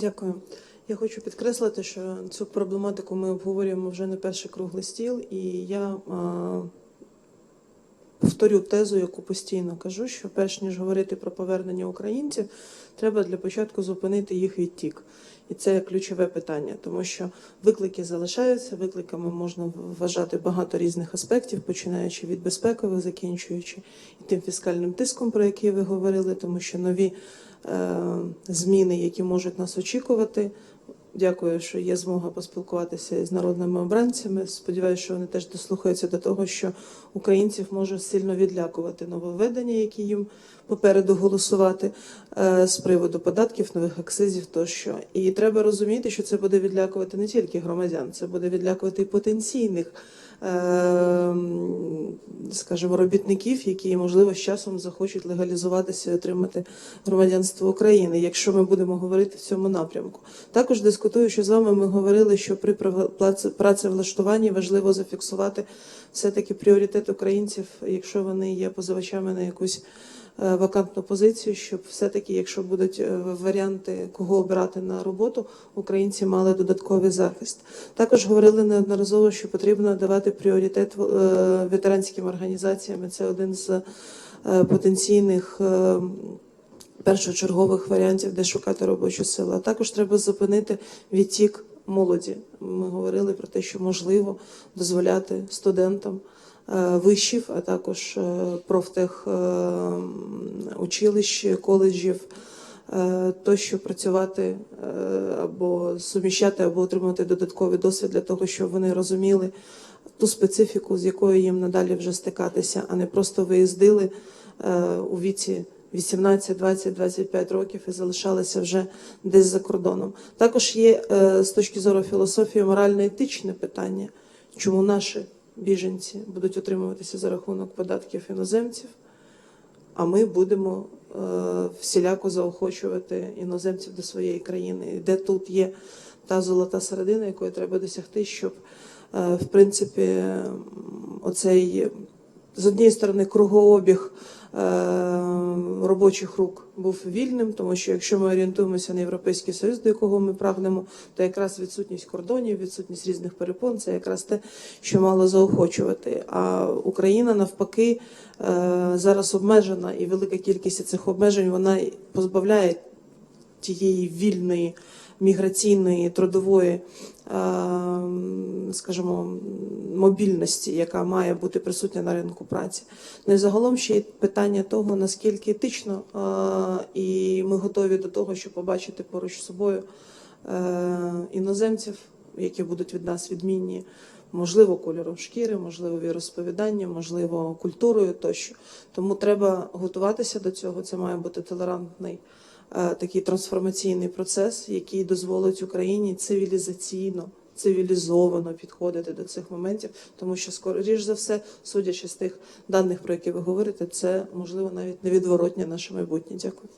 Дякую. Я хочу підкреслити, що цю проблематику ми обговорюємо вже не перший круглий стіл, і я а, повторю тезу, яку постійно кажу, що перш ніж говорити про повернення українців, треба для початку зупинити їх відтік. І це ключове питання, тому що виклики залишаються. Викликами можна вважати багато різних аспектів, починаючи від безпекових, закінчуючи і тим фіскальним тиском, про який ви говорили, тому що нові зміни, які можуть нас очікувати. Дякую, що є змога поспілкуватися з народними обранцями. Сподіваюся, що вони теж дослухаються до того, що українців може сильно відлякувати нововведення, які їм попереду голосувати е, з приводу податків, нових акцизів тощо. І треба розуміти, що це буде відлякувати не тільки громадян, це буде відлякувати і потенційних. Скажімо, робітників, які можливо з часом захочуть легалізуватися і отримати громадянство України, якщо ми будемо говорити в цьому напрямку. Також дискутуючи з вами, ми говорили, що при працевлаштуванні важливо зафіксувати все-таки пріоритет українців, якщо вони є позивачами на якусь вакантну позицію, щоб все-таки, якщо будуть е, варіанти, кого обирати на роботу, українці мали додатковий захист. Також говорили неодноразово, що потрібно давати пріоритет е, ветеранським організаціям. Це один з е, потенційних. е, першочергових варіантів, де шукати робочу силу. А також треба зупинити відтік молоді. Ми говорили про те, що можливо дозволяти студентам е, вишів, а також е, профтех е, коледжів. е, Тощо працювати е, або суміщати, або отримати додатковий досвід для того, щоб вони розуміли ту специфіку, з якою їм надалі вже стикатися, а не просто виїздили е, у віці 18, 20, 25 років і залишалися вже десь за кордоном. Також є е, з точки зору філософії морально-етичне питання, чому наші біженці будуть отримуватися за рахунок податків іноземців, а ми будемо е, всіляко заохочувати іноземців до своєї країни. Де тут є та золота середина, якої треба досягти, щоб е, в принципі оцей з однієї сторони кругообіг робочих рук був вільним, тому що якщо ми орієнтуємося на європейський союз, до якого ми прагнемо, то якраз відсутність кордонів, відсутність різних перепон це якраз те, що мало заохочувати. А Україна навпаки е, зараз обмежена, і велика кількість цих обмежень вона позбавляє тієї вільної міграційної трудової, е, скажімо, мобільності, яка має бути присутня на ринку праці. Ну і загалом ще й питання того, наскільки етично і ми готові до того, щоб побачити поруч з собою е, іноземців, які будуть від нас відмінні. Можливо, кольором шкіри, можливо, віросповіданням, можливо, культурою тощо. Тому треба готуватися до цього. Це має бути толерантний е, такий трансформаційний процес, який дозволить Україні цивілізаційно, цивілізовано підходити до цих моментів, тому що скоріш за все, судячи з тих даних, про які ви говорите, це можливо навіть невідворотня наше майбутнє. Дякую.